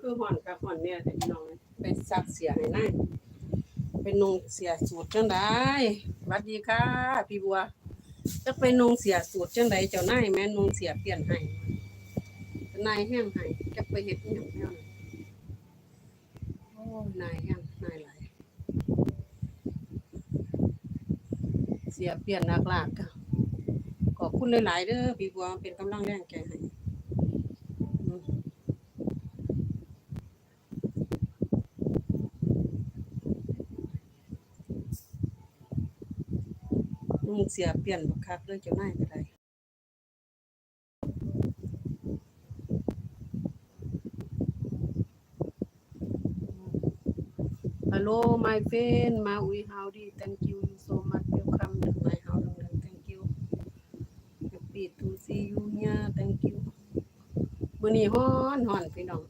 คือห่อนกับห่อนเนี่ยแต่พี่น้องไปซักเสียให้นายเป็นนงเสียสูตรจังไดสวัสดีค่ะ พี่บัวจะไปนงเสียสูตรจังไดเจ้านายแม่นงเสียเปลี่ยนให้นายแห้งให้จะไปเฮ็ดอิหยังแนวนั้นโอ้นายแห้งนายไหลเสียเปลี่ยนนักลากค่ะขอบคุณหลายๆเด้อพี่บัวเป็นกำลังแรงใจให้ ลุงเสียเปลี่ยนบักคักเลยเจ้านายก็ได้ฮัลโหล my friend มาอุย howdy thank you you so much welcome to my house thank you happy to see you here thank you มื้อนี้ฮ้อนฮ้อนพี่น้อง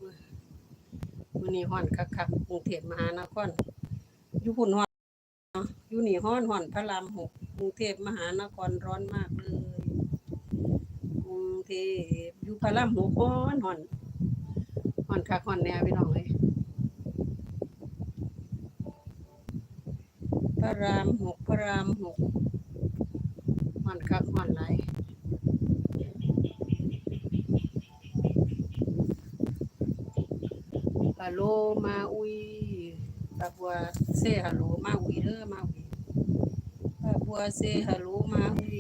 มื้อนี้ฮ้อนคักๆกรุงเทพมหานครอยู่พุ่นฮ้อนอยู่นี่ห้อนห่อนพระรามหกก รุงเทพมหานครร้อนมากเลยกรุงเทพอยู่พระรามหกห้อนหอนหอนคักห่อนแน่พี่น้องเลยพระรามหกพระรามหกหอนคักห่อนไหลฮัลโหลมาอุยปาบัวเซฮัลโหลมาอุยเด้อมาอุย บัวเซฮัลโหลมาอุย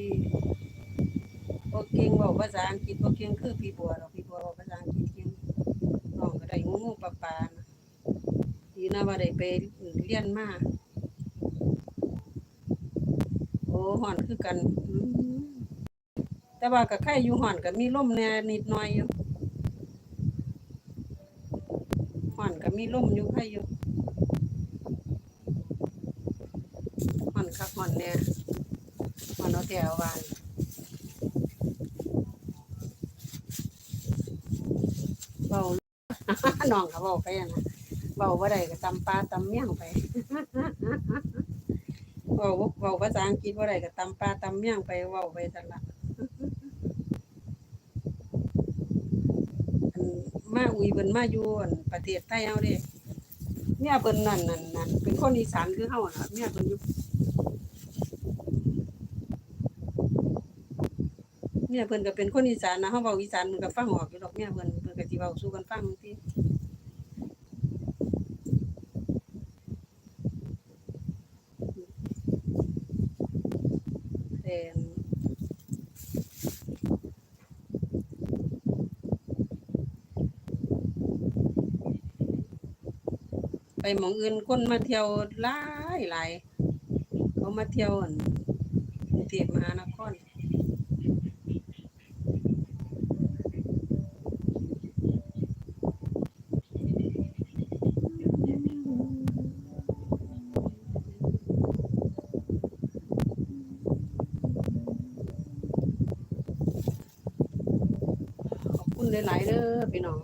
บ่เก่งเว้าภาษาอังกฤษบ่เก่งคือพี่บัวหรอกพี่บัวเว้าภาษาอังกฤษเก่งน้องก็ได้งูงูปลาปลานะดีนะว่าได้ไปเรียนมาโอ้ฮ้อนคือกัน แต่ว่าก็ใครอยู่ฮ้อนก็มีลมแหน่นิดหน่อยอยู่ฮ้อนก็มีลมอยู่ใครอยู่ฮ้อนคักฮ้อนแหน่ นเอาแต่เอานเบาน้องก็เบาไปนะเบาว่าใดก็ตำปลาตำเมี่ยงไปเบาเบาภาษาอังกฤษว่าใดก็ตำปลาตำเมี่ยงไปเบาไปสั่นละอันมาอุยเบิ่นมาอยู่อั่นประเทศไทยเฮาเด้เมี่ยเบิ่นนั่นนั่นนั่นเป็นคนอีสานคือเฮาน่ะเมี่ยเบิ่นอยู่ เนี่ยเพิ่นก็เป็นคนอีสานนะเฮาเว้าอีสานมันก็ฟังออกอยู่ดอกเนี่ยเพิ่นเพิ่นก็สิเว้าสู่กันฟังติแต่ไปหมองอื่นคนมาเที่ยวหลายหลายเขามาเที่ยวอันกรุงเทพมหานคร หลายๆเด้อพี่น้อง